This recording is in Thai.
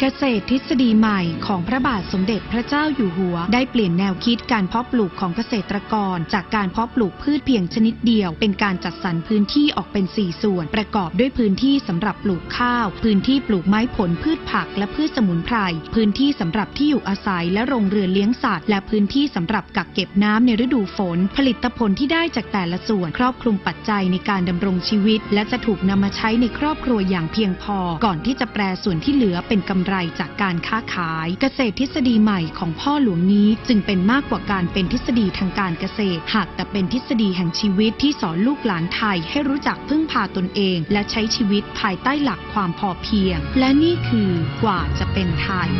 เกษตรทฤษฎีใหม่ของพระบาทสมเด็จพระเจ้าอยู่หัว ได้เปลี่ยนแนวคิดการเพาะปลูกของเกษตรกร จากการเพาะปลูกพืชเพียงชนิดเดียว เป็นการจัดสรรพื้นที่ออกเป็น 4 ส่วน ประกอบด้วยพื้นที่สำหรับปลูกข้าว พื้นที่ปลูกไม้ผลพืชผักและพืชสมุนไพรพื้นที่สำหรับที่อยู่อาศัยและโรงเรือนเลี้ยงสัตว์และพื้นที่สำหรับกักเก็บน้ำในฤดูฝน ผลิตผลที่ได้จากแต่ละส่วนครอบคลุมปัจจัยในการดำรงชีวิต และจะถูกนำมาใช้ในครอบครัวอย่างเพียงพอ ก่อนที่จะแปลส่วนที่เหลือเป็นกำไรจากการค้าขาย เกษตรทฤษฎีใหม่ของพ่อหลวงนี้จึงเป็นมากกว่าการเป็นทฤษฎีทางการเกษตร หากแต่เป็นทฤษฎีแห่งชีวิตที่สอนลูกหลานไทยให้รู้จักพึ่งพาตนเอง และใช้ชีวิตภายใต้หลักความพอเพียง และนี่คือกว่าจะเป็นไทย